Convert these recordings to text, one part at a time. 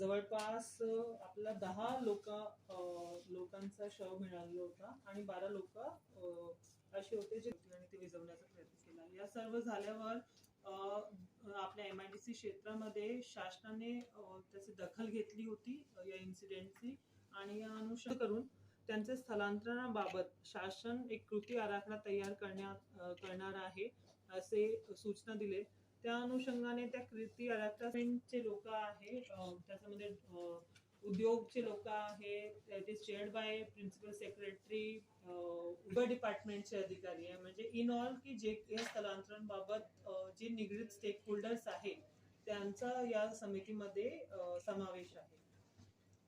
जवळपास आपला दहा लोक लोकांचा शव मिळाला होता आणि बारा लोक असे होते जे आणि ते विजवण्याचा प्रयत्न केला. या सर्व झाल्यावर आपल्या एम आय डी सी क्षेत्रामध्ये शासनाने त्याची दखल घेतली होती या इन्सिडेंटची आणि या अनुषंग करून त्यांच्या स्थलांतरणाबाबत शासन एक कृती आराखडा तयार करण्यात करणार आहे असे सूचना दिले. त्या अनुषंगाने त्या कृती आराखड्याचे लोक आहे त्याच्यामध्ये उद्योगचे लोक आहेत it is chaired by principal secretary Uber डिपार्टमेंटचे अधिकारी आहे. म्हणजे इन ऑल की जे या स्थलांतरण बाबत जे निगडीत स्टेक होल्डर्स आहेत त्यांचा या समितीमध्ये समावेश आहे.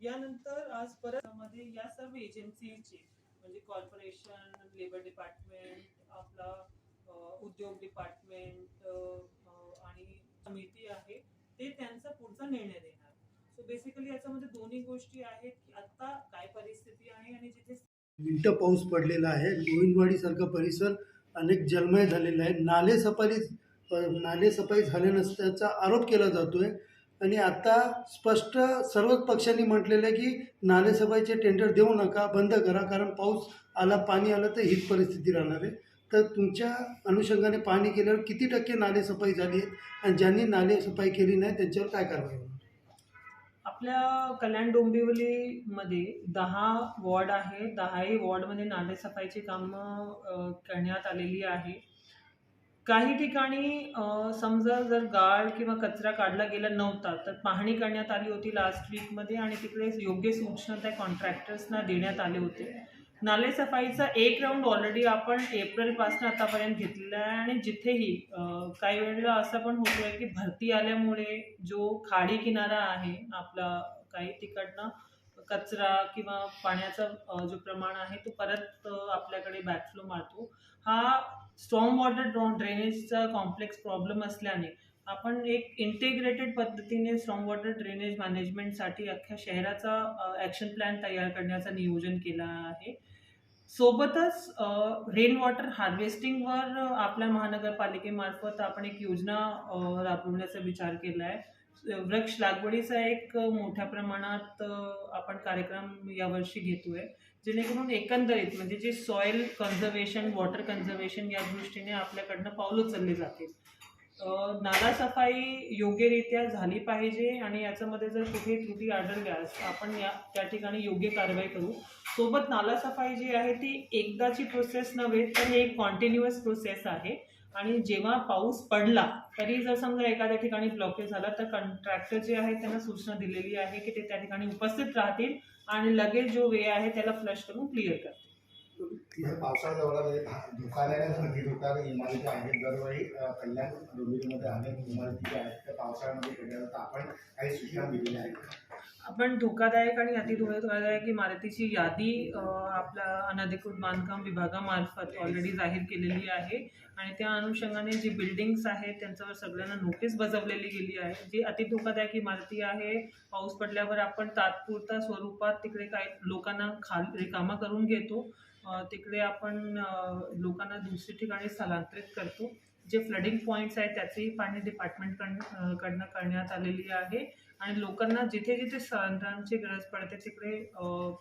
यानंतर आज परत मध्ये या सर्व एजन्सीचे म्हणजे कॉर्पोरेशन लेबर डिपार्टमेंट आपला उद्योग डिपार्टमेंट आणि समिती आहे ते त्यांचा पुढचा निर्णय देणार. सो बेसिकली याच्यामध्ये दोन्ही गोष्टी आहेत की आता काय परिस्थिती आहे आणि जिथे मिनटं पाऊस पडलेला आहे गोविंदवाडी सारखा परिसर अनेक जलमय झालेला आहे. नाले सफारी नाले सफाई झाले नसल्याचा आरोप केला जातोय. आणि आता स्पष्ट सर्वच पक्षांनी म्हटलेलं आहे की नालेसफाईचे टेंडर देऊ नका बंद करा कारण पाऊस आला पाणी आलं तर हीच परिस्थिती राहणार आहे. तर तुमच्या अनुषंगाने पाहणी केल्यावर किती टक्के नालेसफाई झाली आहे आणि ज्यांनी नालेसफाई केली नाही त्यांच्यावर काय कारवाई आपल्या कल्याण डोंबिवलीमध्ये दहा वॉर्ड आहे. दहाही वॉर्डमध्ये नालेसफाईची कामं करण्यात आलेली आहे. काही ठिकाणी समजा जर गाळ किंवा कचरा काढला गेला नव्हता तर पाहणी करण्यात आली होती लास्ट वीकमध्ये आणि तिकडे योग्य सूचना त्या कॉन्ट्रॅक्टर्सना देण्यात आले होते. नाले सफाईचा एक राऊंड ऑलरेडी आपण एप्रिलपासून आतापर्यंत घेतलेला आहे आणि जिथेही काही वेळेला असं पण होतोय की भरती आल्यामुळे जो खाडी किनारा आहे आपला काही तिकडनं कचरा किंवा पाण्याचा जो प्रमाण आहे तो परत आपल्याकडे बॅकफ्लो मारतो. हा स्ट्रॉंग वॉटर ड्रेनेजचा कॉम्प्लेक्स प्रॉब्लेम असल्याने आपण एक इंटिग्रेटेड पद्धतीने स्ट्रॉंग वॉटर ड्रेनेज मॅनेजमेंटसाठी अख्ख्या शहराचा ॲक्शन प्लॅन तयार करण्याचं नियोजन केलं आहे. सोबतच रेन वॉटर हार्वेस्टिंगवर आपल्या महानगरपालिकेमार्फत आपण एक योजना राबवण्याचा विचार केला आहे वृक्ष लागवडीचा एक मोठ्या प्रमाणात आपण कार्यक्रम यावर्षी घेतोय. जेणेकरून एकंदरीत म्हणजे जे सॉइल कन्झर्वेशन वॉटर कन्झर्वेशन या दृष्टीने आपल्याकडनं पावलं उचलली जातील. नालासफाई नाला सफाई योग्यरित्या झाली पाहिजे आणि याच्यामध्ये जर कुठे त्रुटी आढळल्यास आपण या त्या ठिकाणी योग्य कारवाई करू. सोबत नाला सफाई जी आहे ती एकदाची प्रोसेस नव्हे तर ही एक कॉन्टिन्युअस प्रोसेस आहे. आणि जेव्हा पाऊस पडला तरी जर समजा एखाद्या ठिकाणी ब्लॉकेज झाला तर कॉन्ट्रॅक्टर जे आहे त्यांना सूचना दिलेली आहे की ते त्या ठिकाणी उपस्थित राहतील आणि लगेच जो वे आहे त्याला फ्लश करून क्लिअर करतील. तिथे पावसाळा जवळ दुकान इमारती आहेत. दरवेळी कल्याण डोंबिवलीमध्ये अनेक इमारती ज्या आहेत. त्या पावसाळ्यामध्ये आपण काही सूचना दिलेल्या आहेत आपण धोकादायक आणि अतिधोकादायक इमारतीची यादी आपल्या अनधिकृत बांधकाम विभागामार्फत ऑलरेडी जाहीर केलेली आहे. आणि त्या अनुषंगाने जी बिल्डिंग्स आहेत त्यांच्यावर सगळ्यांना नोटीस बजावलेली गेली आहे. जी अतिधोकादायक इमारती आहे पाऊस पडल्यावर आपण तात्पुरता स्वरूपात तिकडे काही लोकांना खाल रिकामा करून घेतो. तिकडे आपण लोकांना दुसरी ठिकाणी स्थलांतरित करतो. जे फ्लडिंग पॉईंट्स आहेत त्याचीही पाणी डिपार्टमेंटकडनं कडनं करण्यात आलेली आहे. आणि लोकांना जिथे जिथे स्थलांतरांची गरज पडते तिकडे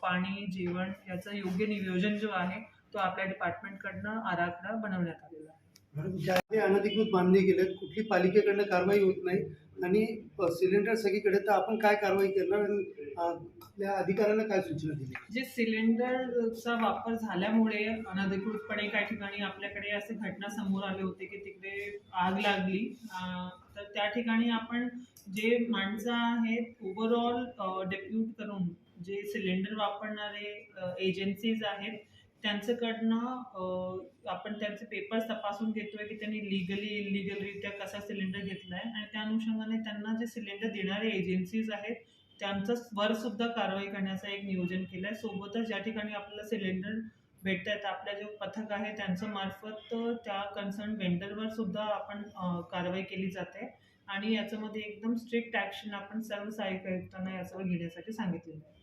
पाणी जेवण याचं योग्य नियोजन जो आहे तो आपल्या डिपार्टमेंटकडनं आराखडा बनवण्यात आलेला आहे. मॅडम अनधिकृत बांधणी केलेत कुठली पालिकेकडनं कारवाई होत नाही आणि सिलेंडर सगळीकडे तर आपण काय कारवाई करणार? आणि आपल्या अधिकाऱ्यांना काय सूचना दिली? जे सिलेंडरचा वापर झाल्यामुळे अनधिकृतपणे काही ठिकाणी आपल्याकडे असे घटना समोर आले होते की तिकडे आग लागली. तर त्या ठिकाणी आपण जे माणसं आहेत ओव्हरऑल डेप्यूट करून जे सिलेंडर वापरणारे एजन्सीज आहेत त्यांच्याकडनं आपण त्यांचे पेपर्स तपासून घेतोय की त्यांनी लिगली इलिगलरित्या कसा सिलेंडर घेतलाय. आणि त्या अनुषंगाने त्यांना जे सिलेंडर देणारे एजन्सीज आहेत त्यांचं वर सुद्धा कारवाई करण्याचं एक नियोजन केलं आहे सोबतच ज्या ठिकाणी आपल्याला सिलेंडर भेटत आहेत आपल्या जो पथक आहे त्यांचं मार्फत त्या कन्सर्न वेंडरवर सुद्धा आपण कारवाई केली जाते. आणि याच्यामध्ये एकदम स्ट्रिक्ट ॲक्शन आपण सर्व सहाय्यक आयुक्तांना याच्यावर घेण्यासाठी सांगितलेलं आहे.